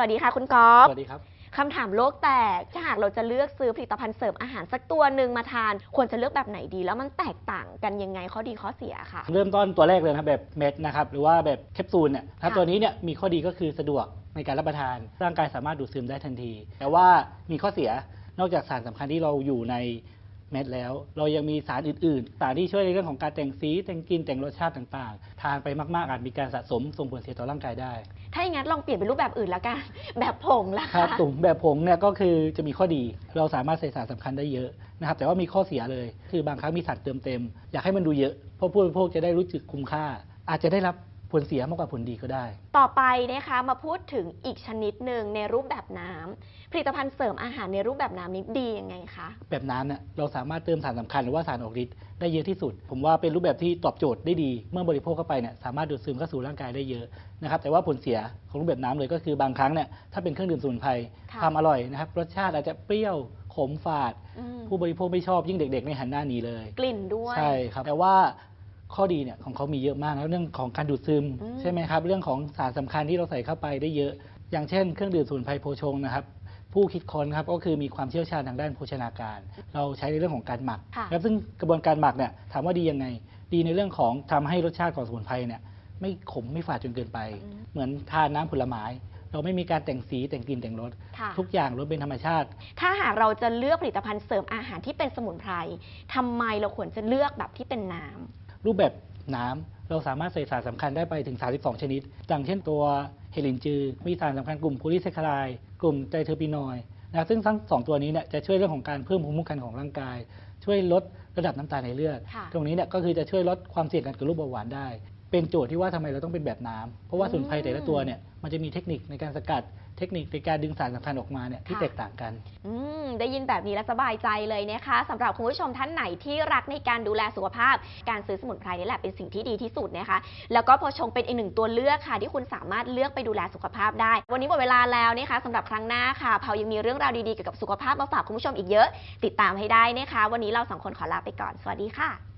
สวัสดีค่ะคุณกอล์ฟสวัสดีครับคำถามโลกแตก ถ้าหากเราจะเลือกซื้อผลิตภัณฑ์เสริมอาหารสักตัวหนึ่งมาทาน ควรจะเลือกแบบไหนดี แล้วมันแตกต่างกันยังไงข้อดีข้อเสียค่ะ เริ่มต้นตัวแรกเลยนะครับแบบเม็ดนะครับหรือว่าแบบแคปซูลเนี่ยนะครับค่ะตัวนี้เนี่ยมีข้อดีก็คือสะดวกในการรับประทาน ร่างกายสามารถดูดซึมได้ทันที แต่ว่ามีข้อเสียนอกจากสารสำคัญที่เราอยู่ใน เม็ดแล้ว เรายังมีสารอื่นๆสารที่ช่วยในเรื่องของการแต่งสีแต่งกลิ่นแต่งรสชาติต่างๆ ทานไปมากๆอาจมีการสะสมส่งผลเสียต่อร่างกายได้ ถ้าอย่างนั้นลองเปลี่ยนเป็นรูปแบบอื่นแล้วกัน แบบผงละครัค่ะบตุ่มแบบผงเนี่ยก็คือจะมีข้อดี เราสามารถใส่สารสำคัญได้เยอะนะครับแต่ว่ามีข้อเสียเลย คือบางครั้งมีสารเติมเต็ม อยากให้มันดูเยอะเพราะผู้บริโภคจะได้รู้สึกคุ้มค่า อาจจะได้รับ ผลเสียมากกว่าผลดีก็ได้ ต่อไปนะคะมาพูดถึงอีกชนิดหนึ่งในรูปแบบน้ำผลิตภัณฑ์เสริมอาหารในรูปแบบน้ำนี้ดียังไงคะ แบบน้ำเนี่ยเราสามารถเติมสารสำคัญหรือว่าสารออกฤทธิ์ได้เยอะที่สุด ผมว่าเป็นรูปแบบที่ตอบโจทย์ได้ดี เมื่อบริโภคเข้าไปเนี่ยสามารถดูดซึมเข้าสู่ร่างกายได้เยอะนะครับแต่ว่าผลเสียของรูปแบบน้ำเลยก็คือบางครั้งเนี่ยถ้าเป็นเครื่องดื่มสมุนไพรค่ะความอร่อยนะครับรสชาติอาจจะเปรี้ยวขมฝาด อืมผู้บริโภคไม่ชอบยิ่งเด็กๆในยหันหน้าหนีเลย กลิ่นด้วย ใช่ครับ แต่ว่า ข้อดีเนี่ยของเขามีเยอะมากแล้วเรื่องของการดูดซึมอืม ใช่ไหมครับ เรื่องของสารสำคัญที่เราใส่เข้าไปได้เยอะ อย่างเช่นเครื่องดื่มสมุนไพรโพชงนะครับ ผู้คิดค้นครับก็คือมีความเชี่ยวชาญทางด้านโภชนาการ เราใช้ในเรื่องของการหมักค่ะ แล้วซึ่งกระบวนการหมักเนี่ยถามว่าดียังไง ดีในเรื่องของทำให้รสชาติของสมุนไพรเนี่ยไม่ขมไม่ฝาดจนเกินไปอืมเหมือนทานน้ำผลไม้ เราไม่มีการแต่งสีแต่งกลิ่นแต่งรสค่ะ ทุกอย่างรสเป็นธรรมชาติ ถ้าหากเราจะเลือกผลิตภัณฑ์เสริมอาหารที่เป็นสมุนไพรทำไมเราควรจะเลือกแบบที่เป็นน้ำ รูปแบบน้ำเราสามารถใส่สารสำคัญได้ไปถึง 32 ชนิดอย่างเช่นตัวเฮลินจือ มีสารสำคัญกลุ่มโพลีแซคคาไลด์กลุ่มไตรเทอร์ปีนอยด์นะซึ่งทั้งสองตัวนี้เนี่ยจะช่วยเรื่องของการเพิ่มภูมิคุ้มกันของร่างกาย ช่วยลดระดับน้ำตาลในเลือดค่ะตรงนี้เนี่ยก็คือจะช่วยลดความเสี่ยงการเกิดโรคเบาหวานได้ เป็นโจทย์ที่ว่าทำไมเราต้องเป็นแบบน้ำเพราะว่าสมุนไพรแต่ละตัวเนี่ยมันจะมีเทคนิคในการสกัดเทคนิคในการดึงสารสำคัญออกมาเนี่ยที่ค่ะ แตกต่างกัน อืมได้ยินแบบนี้แล้วสบายใจเลยนะคะสำหรับคุณผู้ชมท่านไหนที่รักในการดูแลสุขภาพ การซื้อสมุนไพรนี่แหละเป็นสิ่งที่ดีที่สุดนะคะ แล้วก็พอชงเป็นอีกหนึ่งตัวเลือกค่ะ ที่คุณสามารถเลือกไปดูแลสุขภาพได้ วันนี้หมดเวลาแล้วนะคะสำหรับครั้งหน้าค่ะเผายังมีเรื่องราวดีๆเกี่ยวกับสุขภาพมาฝากคุณผู้ชมอีกเยอะ ติดตามให้ได้นะคะ วันนี้เราสองคนขอลาไปก่อนสวัสดีค่ะ